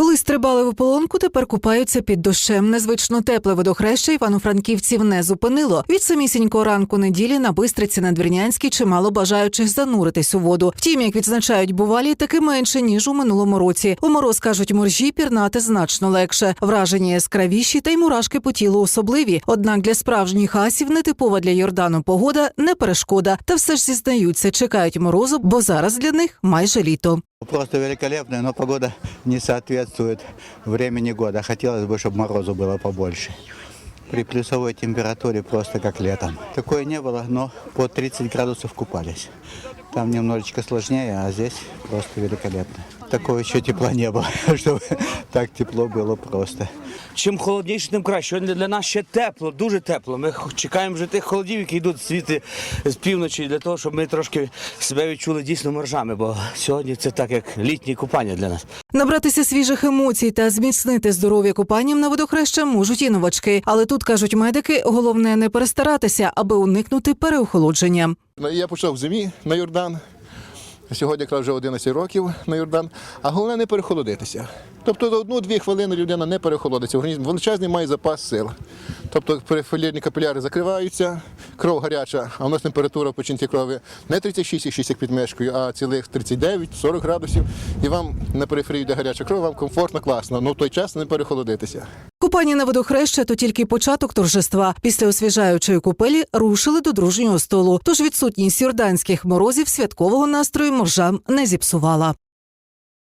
Коли стрибали в ополонку, тепер купаються під дощем. Незвично тепле водохреща івано-франківців не зупинило. Від самісінького ранку неділі на Бистриці на Двірнянській чимало бажаючих зануритись у воду. Втім, як відзначають бувалі, таки менше ніж у минулому році. У мороз кажуть, моржі пірнати значно легше. Враження яскравіші та й мурашки по тілу особливі. Однак для справжніх асів нетипова для Йордану погода не перешкода. Та все ж зізнаються, чекають морозу, бо зараз для них майже літо. Просто великолепная, но погода не соответствует времени года. Хотелось бы, чтобы морозу было побольше. При плюсовой температуре просто как летом. Такое не было, но по 30 градусов купались. Там немножечко сложнее, а здесь просто великолепно. Такого еще тепла не было, чтобы так тепло было просто. Чим холодніше, тим краще. Сьогодні для нас ще тепло, дуже тепло. Ми х- чекаємо вже тих холодів, які йдуть звідти з півночі, для того, щоб ми трошки себе відчули дійсно моржами, бо сьогодні це так, як літнє купання для нас. Набратися свіжих емоцій та зміцнити здоров'я купанням на водохреща можуть і новачки. Але тут кажуть медики, головне не перестаратися, аби уникнути переохолодження. Я почав в зимі на Йордан. Сьогодні якраз вже 11 років на Йордан. А головне не перехолодитися. Тобто за одну-дві хвилини людина не перехолодиться. Організм величезний має запас сил. Тобто периферійні капіляри закриваються, кров гаряча, а у нас температура в печінці крові не 36,6 як під мешкою, а цілих 39-40 градусів. І вам на периферії йде гаряча кров, вам комфортно, класно. Ну в той час не перехолодитися. Купання на водохреща то тільки початок торжества. Після освіжаючої купелі рушили до дружнього столу. Тож відсутність йорданських морозів святкового настрою моржам не зіпсувала.